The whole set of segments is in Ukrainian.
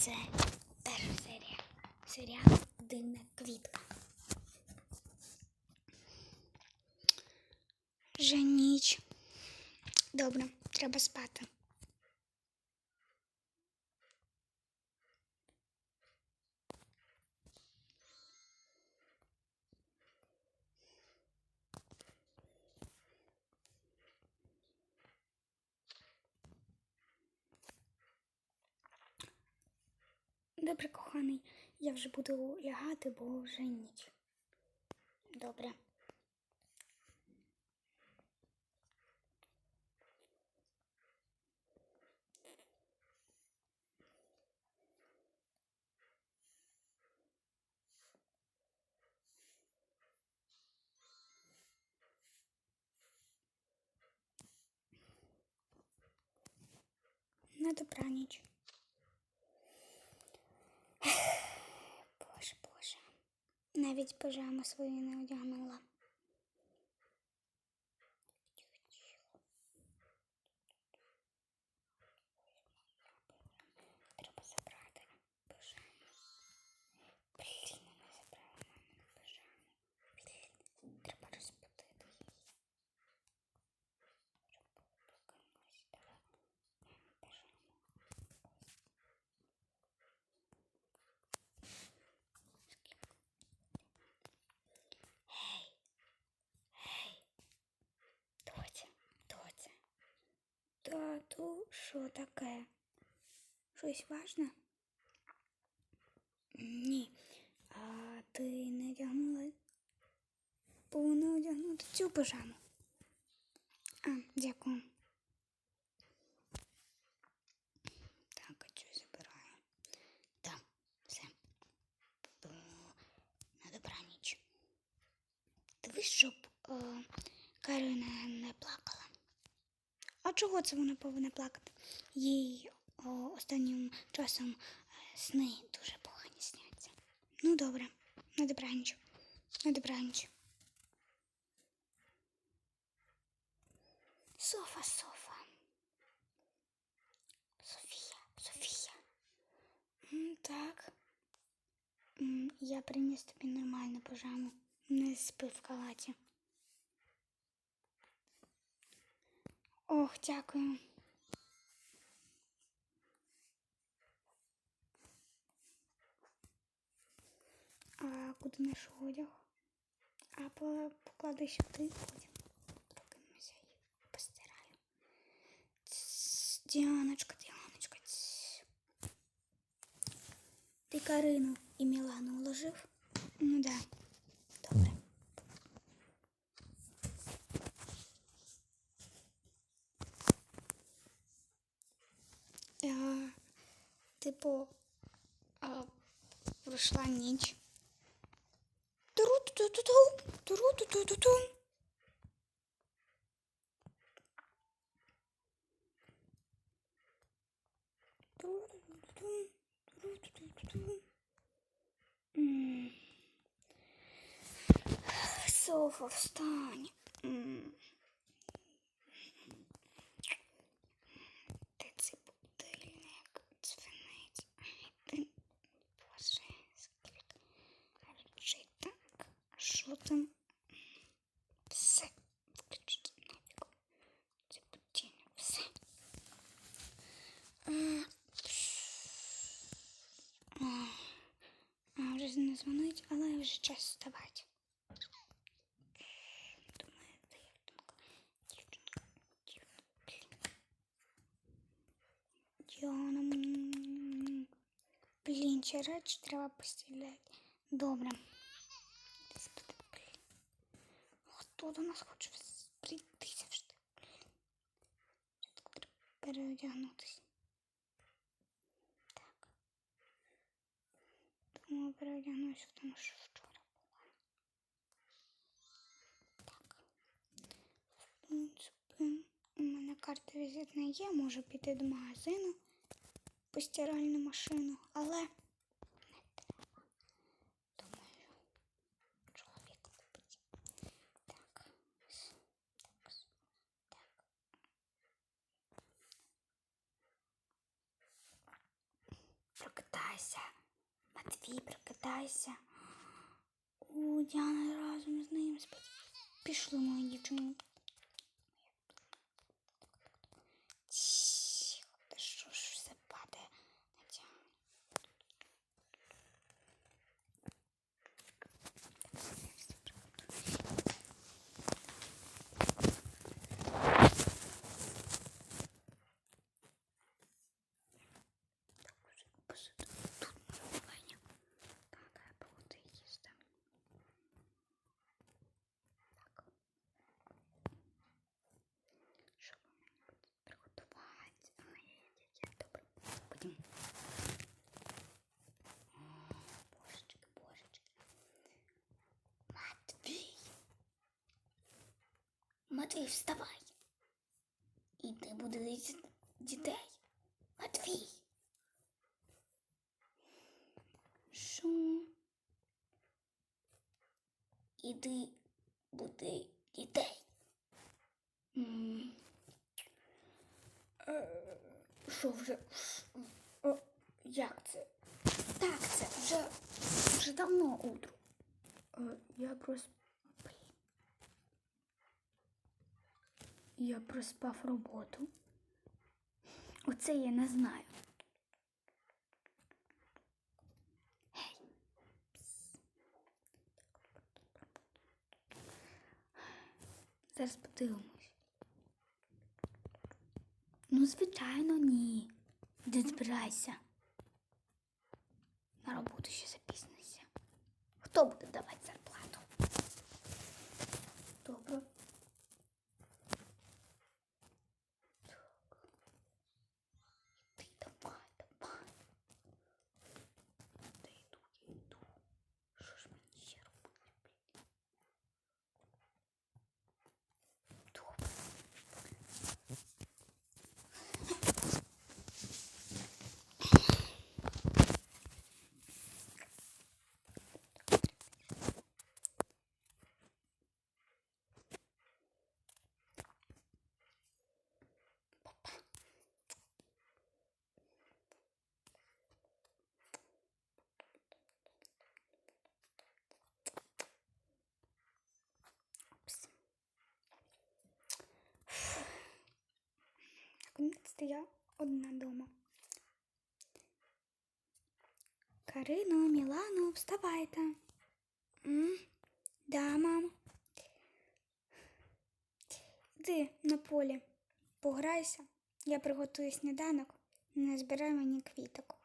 Це перша серія. Серіал Динна квітка. Вже ніч. Добре, треба спати. Добре, коханий, я вже буду лягати, бо вже ніч. Добре. На добраніч. Навіть пижаму свою не одягнула. Треба забрати пижаму. Блін, не забрала мамину пижаму. Блін, треба розбудити її. Щоб прокинулась. Давай. Маму пижаму. Гей, гей, доця, доця. Тату, що таке? Щось важне? Ні. А ти не одягнула? Повинна одягнути цю пижаму. А, дякую. Так, а цю забираю. Так, все. Бо на добраніч. Дивись, щоб е, Карина не плакала. А чого це вона повинна плакати? Їй о, останнім часом е, сни дуже погані сняться. Ну, добре, на добраніч. На добраніч. Софа, Софа. Софія, Софія. М, Так. М, Я приніс тобі нормальну пижаму. Не спи в калаті. Ох, дякую. А куди наш одяг? А по- поклади сюди потім. Покинемося і постираю. Діаночка, Діаночка. Ти Карину і Мілану уложив? Ну да. Добре. Я, типу, а, пройшла ніч. Софа, встань. а, вже не дзвонить, але вже час вставати. Думаю, дівчинка, дівчинка, дівчинка, блін. Діана. м, Блін, ще речі треба постіляти. Добре. Десь буде, блін. Хто до нас хоче вс- прийти завжди? Блін. Спочатку треба переодягнутися. Переодягнуся, тому що вчора була. Так. В принципі, у мене карта візитна є, можу піти до магазину по стиральну машину, але прокидайся. Матвій, прокидайся. У Діана разом з ним спить. Пішли, мої дівчини. Тихо, та що ж все падає на Діану? Так, я все приготую. Так, уже посуду. Тут може Ваня. Так, а погода їсти. Так. Що ви мені будете приготувати? Ай-яй-яй, добре. Потім. О, божечки, божечки. Матвій. Матвій, вставай. Іди будити дітей. Матвій. Що? Іди буди дітей. Е, Що вже? О, Як це? Так, це вже, вже давно утро. Е, Я просто. Я проспав роботу. Оце я не знаю. Зараз подивимось. Ну, звичайно, ні. Де збирайся. На роботу ще запізнися. Хто буде давати зарплату? Добре. Так. Ти давай, давай. Та йду, я йду. Що ж мені ще робити, блін? Добре. Папа. Пс. Наконець-то я одна дома. Карино, Мілано, вставайте. М? Да, мам. Іди на полі, пограйся. Я приготую сніданок, не збирай мені квіток.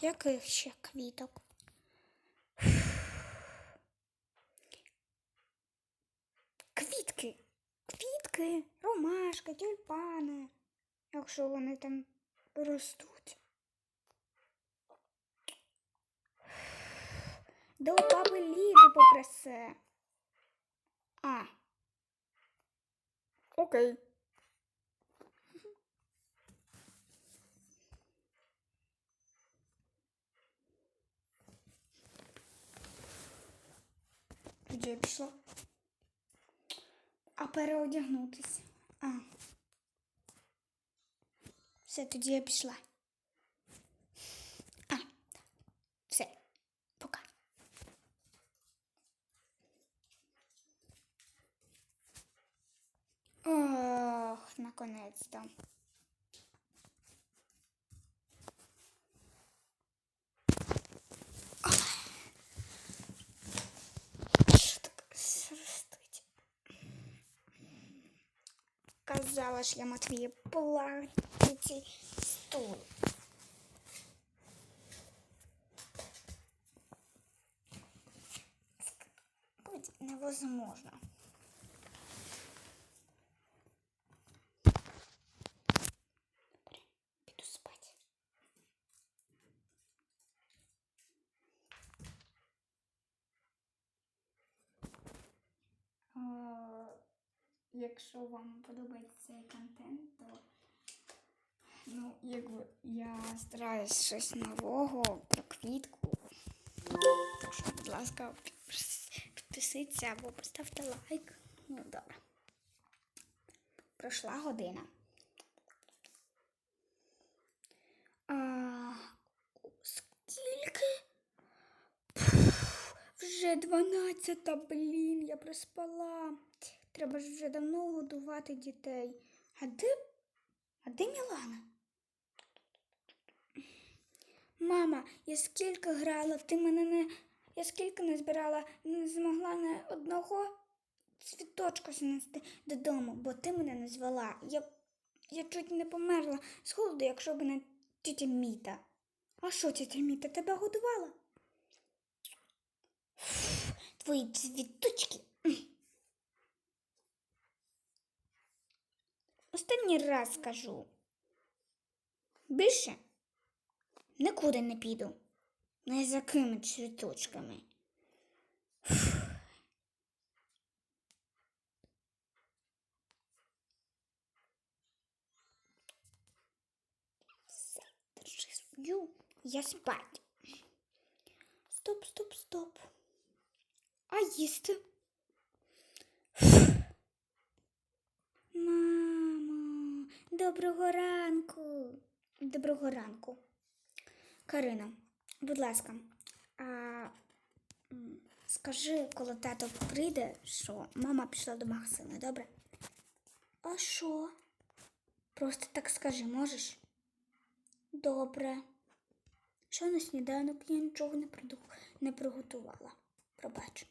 Яких ще квіток? Квітки. Квітки, ромашки, тюльпани, якщо вони там ростуть. До баби Ліди попроси. А. Окей. Тоді я пішла. А переодягнутися. А. Все, тоді я пішла. А, все. Пока. Ох, наконец-то. Що так шерстить? Казала ж я Матвію Платити стул. Будь невозможно. Якщо вам подобається цей контент, то ну, якби я стараюсь щось нового про квітку. Так що, будь ласка, підписуйтесь або поставте лайк. Ну, добре. Пройшла година. А, скільки Вже дванадцята, блін, я проспала. Треба ж вже давно годувати дітей. А де? А де Мілана? Мама, я скільки грала, ти мене не. Я скільки не збирала, не змогла не одного цвіточка занести додому, бо ти мене не звела. Я, я чуть не померла з голоду, якщо б не тітя Міта. А що тітя Міта тебе годувала? Твої цвіточки. Останній раз скажу. Більше нікуди не піду. Не за кими цвіточками. Свою, я спать. Стоп, стоп, стоп. А їсти? Мамо, доброго ранку. Доброго ранку. Карина, будь ласка, а, скажи, коли тато прийде, що мама пішла до магазину, добре? А що? Просто так скажи, можеш? Добре. Що на сніданок я нічого не, приду... не приготувала. Пробач.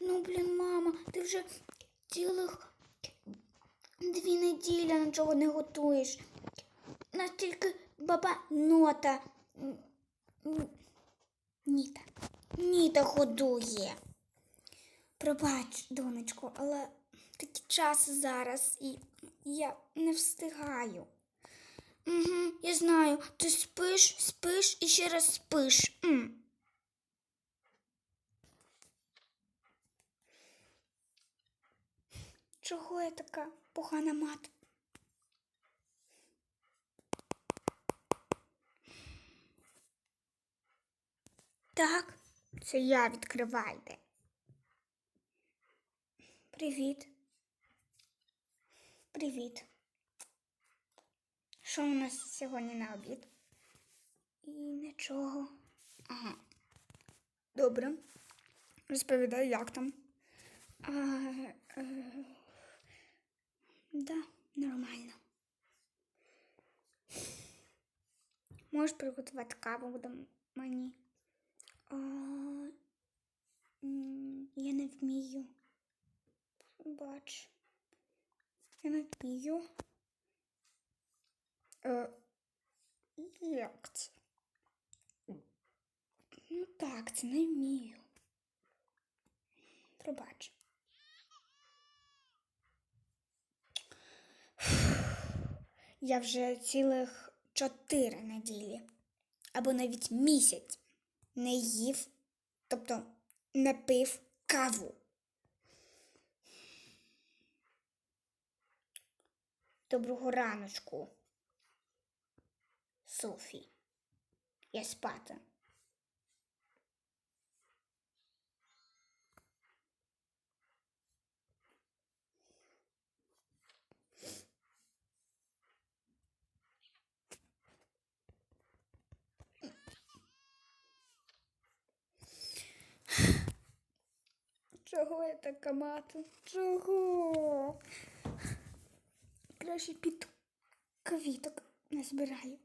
Ну, блін, мама, ти вже цілих дві неділі нічого не готуєш. Настільки баба нота. Ніта. Ніта годує. Пробач, донечко, але такий час зараз і я не встигаю. Угу, я знаю, ти спиш, спиш і ще раз спиш. М. Чого я така погана мати? Так, це я відкривайте. Привіт. Привіт. Що у нас сьогодні на обід? І нічого. Ага. Добре. Розповідай, як там. А, е, да, нормально. Можеш приготувати каву до мені? А, я не вмію. Бач. Я не вмію. Е, як це? Ну так, це не вмію. Пробач. Я вже цілих чотири неділі, або навіть місяць не їв, тобто не пив каву. Доброго раночку. Софі. Я спати. Чого я така мати? Чого? Краще під Квіток назбираю.